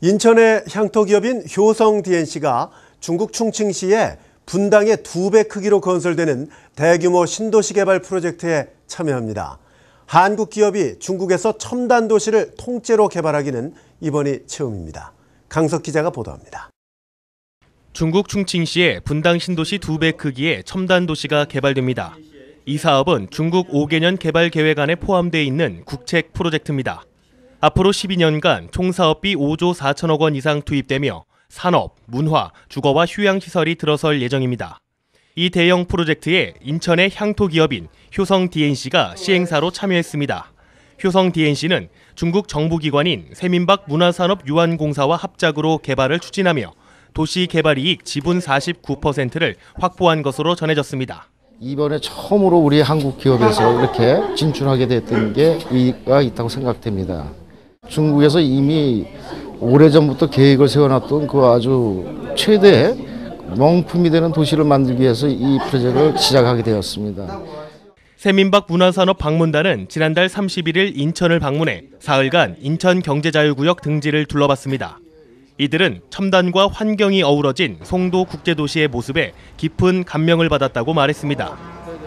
인천의 향토 기업인 효성 DNC가 중국 충칭시에 분당의 두 배 크기로 건설되는 대규모 신도시 개발 프로젝트에 참여합니다. 한국 기업이 중국에서 첨단 도시를 통째로 개발하기는 이번이 처음입니다. 강석 기자가 보도합니다. 중국 충칭시의 분당 신도시 두 배 크기의 첨단 도시가 개발됩니다. 이 사업은 중국 5개년 개발 계획안에 포함되어 있는 국책 프로젝트입니다. 앞으로 12년간 총 사업비 5조 4천억 원 이상 투입되며 산업, 문화, 주거와 휴양 시설이 들어설 예정입니다. 이 대형 프로젝트에 인천의 향토 기업인 효성 DNC가 시행사로 참여했습니다. 효성 DNC는 중국 정부기관인 세민박 문화산업 유한공사와 합작으로 개발을 추진하며 도시 개발 이익 지분 49%를 확보한 것으로 전해졌습니다. 이번에 처음으로 우리 한국 기업에서 이렇게 진출하게 됐던 게 이가 있다고 생각됩니다. 중국에서 이미 오래전부터 계획을 세워놨던 그 아주 최대 명품이 되는 도시를 만들기 위해서 이 프로젝트를 시작하게 되었습니다. 세민박 문화산업 방문단은 지난달 31일 인천을 방문해 사흘간 인천 경제자유구역 등지를 둘러봤습니다. 이들은 첨단과 환경이 어우러진 송도 국제도시의 모습에 깊은 감명을 받았다고 말했습니다.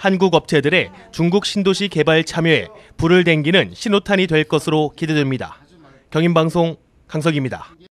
한국 업체들의 중국 신도시 개발 참여에 불을 댕기는 신호탄이 될 것으로 기대됩니다. 경인방송 강석입니다.